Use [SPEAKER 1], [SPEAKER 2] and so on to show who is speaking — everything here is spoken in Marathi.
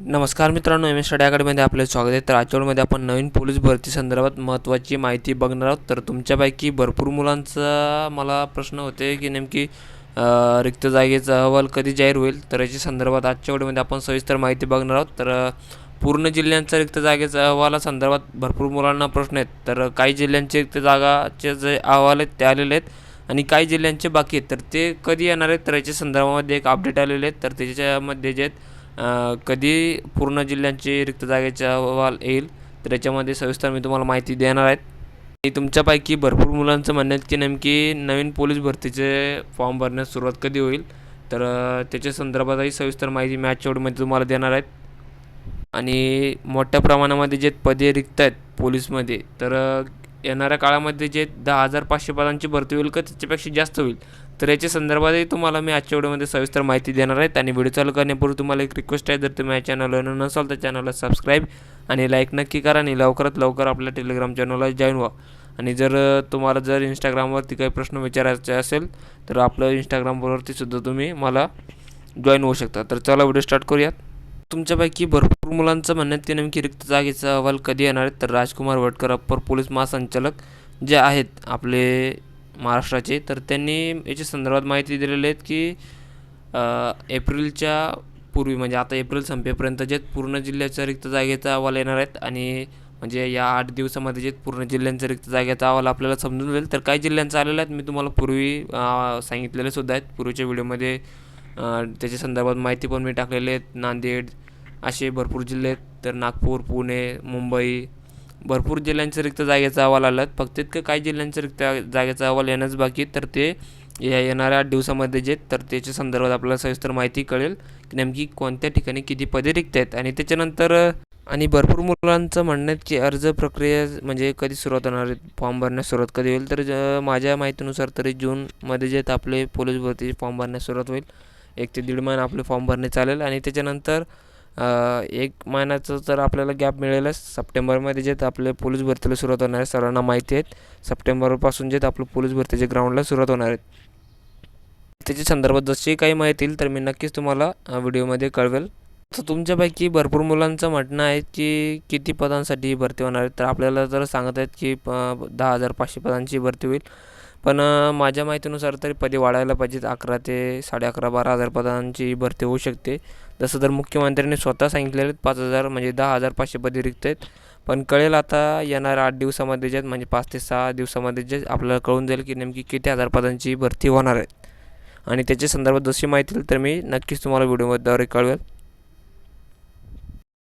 [SPEAKER 1] नमस्कार मित्रांनो एम एस स्टडी अकॅडमीमध्ये आपले स्वागत आहे. तर आजच्या आपण नवीन पोलीस भरती संदर्भात महत्त्वाची माहिती बघणार आहोत. तर तुमच्यापैकी भरपूर मुलांचा मला प्रश्न होते की नेमकी रिक्त जागेचा अहवाल कधी जाहीर होईल? तर याच्या संदर्भात आजच्या वेळेमध्ये आपण सविस्तर माहिती बघणार आहोत. तर पूर्ण जिल्ह्यांचा रिक्त जागेचा अहवाला संदर्भात भरपूर मुलांना प्रश्न आहेत. तर काही जिल्ह्यांचे रिक्त जागाचे जे अहवाल आहेत ते आलेले आहेत आणि काही जिल्ह्यांचे बाकी आहेत. तर ते कधी येणार आहेत? तर याच्या संदर्भामध्ये एक अपडेट आलेले आहेत. तर त्याच्यामध्ये जे आहेत कधी पूर्ण जिल्ह्यांचे रिक्त जागेचा अहवाल येईल तर याच्यामध्ये सविस्तर मी तुम्हाला माहिती देणार आहेत आणि तुमच्यापैकी भरपूर मुलांचं म्हणणं आहे की नेमकी नवीन पोलीस भरतीचे फॉर्म भरण्यास सुरुवात कधी होईल तर त्याच्या संदर्भातही सविस्तर माहिती मी आजच्या व्हिडिओमध्ये तुम्हाला देणार आहेत आणि मोठ्या प्रमाणामध्ये जे पदे रिक्त आहेत पोलीसमध्ये तर येणाऱ्या काळामध्ये जे दहा हजार पाचशे पदांची भरती होईल का त्याच्यापेक्षा जास्त होईल. तर याच्या संदर्भातही तुम्हाला मी आजच्या व्हिडिओमध्ये सविस्तर माहिती देणार आहेत आणि व्हिडिओ चालू करण्यापूर्वी तुम्हाला एक रिक्वेस्ट आहे. जर तुम्ही या चॅनलवर नसाल तर चॅनलला सबस्क्राईब आणि लाईक नक्की करा आणि लवकरात लवकर आपल्या टेलिग्राम चॅनलला जॉईन व्हा. आणि जर तुम्हाला जर इंस्टाग्रामवरती काही प्रश्न विचारायचे असेल तर आपलं इंस्टाग्रामवरती सुद्धा तुम्ही मला जॉईन होऊ शकता. तर चला व्हिडिओ स्टार्ट करूयात. तुमच्यापैकी भरपूर मुलांचं म्हणणं ते नेमकी रिक्त जागेचा अहवाल कधी येणार आहेत तर राजकुमार वडकर अप्पर पोलीस महासंचालक जे आहेत आपले महाराष्ट्राचे तर त्यांनी याच्या संदर्भात माहिती दिलेली आहेत की एप्रिलच्या पूर्वी म्हणजे आता एप्रिल संपेपर्यंत जे पूर्ण जिल्ह्याच्या रिक्त जागेचा अहवाल येणार आहेत आणि म्हणजे या आठ दिवसामध्ये जे पूर्ण जिल्ह्यांचा रिक्त जागेचा अहवाल आपल्याला समजून जाईल. तर काही जिल्ह्यांचा आलेला आहेत मी तुम्हाला पूर्वी सांगितलेले सुद्धा आहेत. पूर्वीच्या व्हिडिओमध्ये त्याच्या संदर्भात माहिती पण मी टाकलेली आहेत नांदेड असे भरपूर जिल्हे आहेत. तर नागपूर पुणे मुंबई भरपूर जिल्ह्यांच्या रिक्त जागेचा अहवाल आला फक्त इतकं काही जिल्ह्यांच्या रिक्त जागेचा अहवाल येणंच बाकी तर ते या येणाऱ्या आठ दिवसामध्ये जे तर त्याच्या संदर्भात आपल्याला सविस्तर माहिती कळेल की नेमकी कोणत्या ठिकाणी किती पदे रिक्त आहेत. आणि त्याच्यानंतर आणि भरपूर मुलांचं म्हणणं आहे की अर्ज प्रक्रिया म्हणजे कधी सुरुवात होणार आहे फॉर्म भरण्यास सुरुवात कधी होईल. तर ज- माझ्या माहितीनुसार तरी जूनमध्ये जे आहेत आपले पोलीस भरतीचे फॉर्म भरण्यास सुरुवात होईल. एक ते दीड महिना आपले फॉर्म भरणे चालेल. आणि त्याच्यानंतर एक महिन्याचं तर आपल्याला गॅप मिळेलच सप्टेंबरमध्ये जे आपले पोलीस भरतीला सुरुवात होणार आहे सर्वांना माहिती आहेत सप्टेंबरपासून जे आपलं पोलीस भरतीच्या ग्राउंडला सुरुवात होणार आहेत त्याच्या संदर्भात जशी काही माहिती येईल तर मी नक्कीच तुम्हाला व्हिडिओमध्ये कळवेल. तर तुमच्यापैकी भरपूर मुलांचं म्हणणं आहे की किती पदांसाठी भरती होणार आहे? तर आपल्याला जर सांगत आहेत की प दहा हजार पाचशे पदांची भरती होईल. पण माझ्या माहितीनुसार तरी पदे वाढायला पाहिजेत. अकरा ते साडे अकरा बारा हजार पदांची भरती होऊ शकते. जसं तर मुख्यमंत्र्यांनी स्वतः सांगितलेले आहेत पाच हजार म्हणजे दहा हजार पाचशे पदे रिक्त आहेत पण कळेल आता येणाऱ्या आठ दिवसामध्ये जे आहेत, म्हणजे पाच ते सहा दिवसामध्ये जे आपल्याला कळून जाईल की नेमकी किती हजार पदांची भरती होणार आहे आणि त्याच्या संदर्भात जशी माहिती तर मी नक्कीच तुम्हाला व्हिडिओद्वारे कळवेल